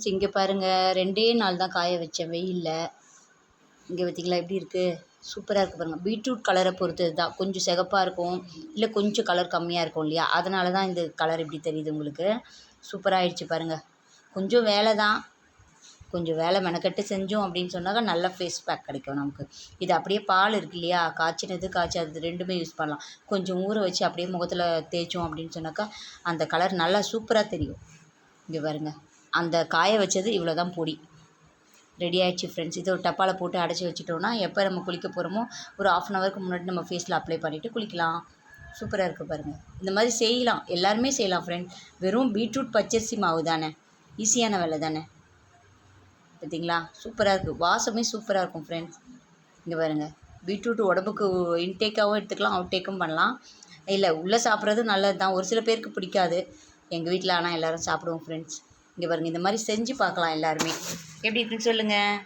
Friends இங்கே பாருங்கள் ரெண்டே நாள் தான் காய வச்சேன் வெயிலில். இங்கே பார்த்திங்களா எப்படி இருக்குது சூப்பராக இருக்குது பாருங்கள் பீட்ரூட் கலரை பொறுத்தது தான். கொஞ்சம் சிகப்பாக இருக்கும் இல்லை கொஞ்சம் கலர் கம்மியாக இருக்கும் இல்லையா? அதனால தான் இந்த கலர் இப்படி தெரியுது உங்களுக்கு. சூப்பராக ஆயிடுச்சு பாருங்கள் கொஞ்சம் வேலை தான். கொஞ்சம் வேலை மெனக்கட்டு செஞ்சோம் அப்படின்னு சொன்னாக்கா நல்ல ஃபேஸ் பேக் கிடைக்கும் நமக்கு. இது அப்படியே பால் இருக்கு இல்லையா? காய்ச்சினது காய்ச்சாதது ரெண்டுமே யூஸ் பண்ணலாம். கொஞ்சம் ஊற வச்சு அப்படியே முகத்தில் தேய்ச்சோம் அப்படின்னு சொன்னாக்கா அந்த கலர் நல்லா சூப்பராக தெரியும். இங்கே பாருங்கள் அந்த காய வச்சது இவ்வளோ தான் பொடி. ரெடி ஆயிடுச்சு ஃப்ரெண்ட்ஸ் இது ஒரு டப்பாவில் போட்டு அடைச்சி வச்சுட்டோன்னா எப்போ நம்ம குளிக்க போகிறோமோ ஒரு ஆஃப் அன் ஹவருக்கு முன்னாடி நம்ம ஃபேஸில் அப்ளை பண்ணிவிட்டு குளிக்கலாம். சூப்பராக இருக்குது பாருங்கள் இந்த மாதிரி செய்யலாம். எல்லாருமே செய்யலாம் ஃப்ரெண்ட் வெறும் பீட்ரூட் பச்சரிசி மாவு தானே. ஈஸியான வேலை தானே. பார்த்தீங்களா சூப்பராக இருக்குது வாசமே சூப்பராக இருக்கும் ஃப்ரெண்ட்ஸ் இங்கே பாருங்கள் பீட்ரூட் உடம்புக்கு இன்டேக்காகவும் எடுத்துக்கலாம் அவுட்டேக்கும் பண்ணலாம். இல்லை உள்ளே சாப்பிட்றது நல்லது தான் ஒரு சில பேருக்கு பிடிக்காது. எங்கள் வீட்டில் ஆனால் எல்லோரும் சாப்பிடுவோம் ஃப்ரெண்ட்ஸ் இங்கே பாருங்கள் இந்த மாதிரி செஞ்சு பார்க்கலாம் எல்லாருமே. எப்படி இருக்குன்னு சொல்லுங்கள்